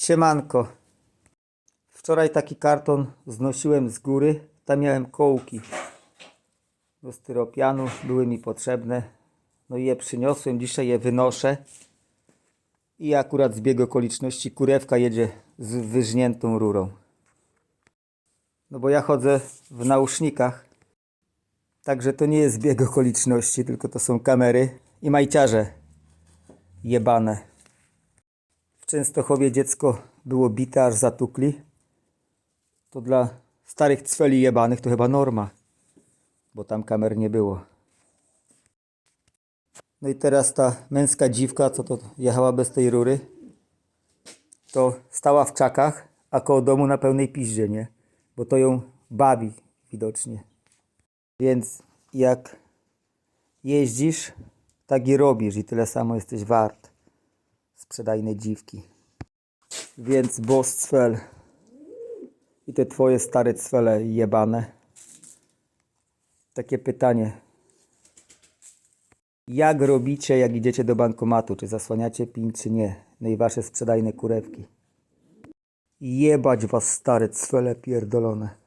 Siemanko. Wczoraj taki karton znosiłem z góry. Tam miałem kołki do styropianu. Były mi potrzebne. No i je przyniosłem. Dzisiaj je wynoszę. I akurat zbieg okoliczności kurewka jedzie z wyżniętą rurą. No bo ja chodzę w nausznikach. Także to nie jest zbieg okoliczności, tylko to są kamery i majciarze jebane. Częstochowie dziecko było bite, aż zatukli. To dla starych cweli jebanych to chyba norma, bo tam kamer nie było. No i teraz ta męska dziwka, co to jechała bez tej rury, to stała w czakach, a koło domu na pełnej piździe, nie? Bo to ją bawi widocznie. Więc jak jeździsz, tak i robisz i tyle samo jesteś wart sprzedajnej dziwki. Więc boss i te twoje stare cwele jebane. Takie pytanie. Jak robicie, jak idziecie do bankomatu? Czy zasłaniacie PIN, czy nie? No i wasze sprzedajne kurewki. Jebać was stare cwele pierdolone.